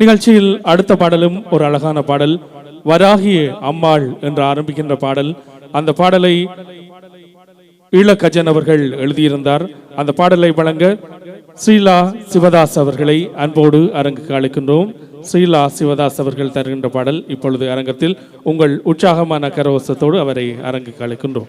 நிகழ்ச்சியில் அடுத்த பாடலும் ஒரு அழகான பாடல் வராகிய அம்மாள் என்று ஆரம்பிக்கின்ற பாடல். அந்த பாடலை ஈழக்கஜன் அவர்கள் எழுதியிருந்தார். அந்த பாடலை வழங்க ஸ்ரீலா சிவதாஸ் அவர்களை அன்போடு அரங்குக்கு அழைக்கின்றோம். ஸ்ரீலா சிவதாஸ் அவர்கள் தருகின்ற பாடல் இப்பொழுது அரங்கத்தில் உங்கள் உற்சாகமான கரவசத்தோடு அவரை அரங்குக்கு அழைக்கின்றோம்.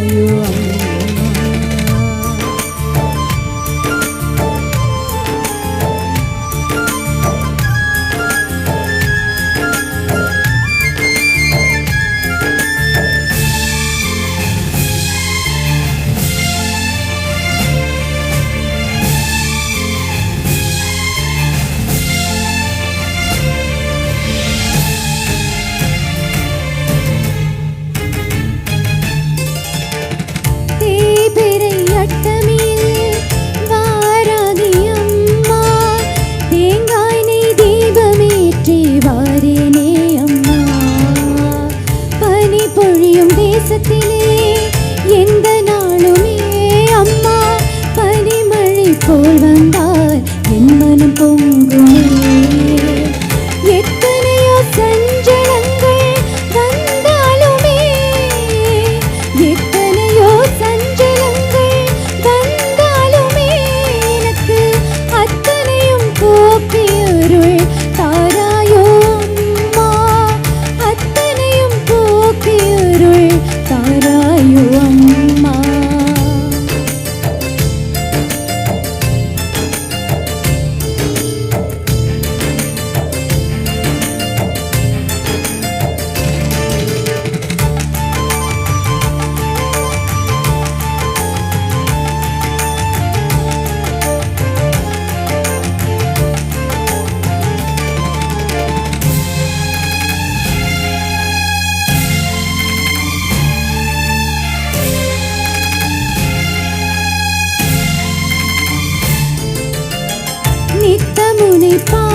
people.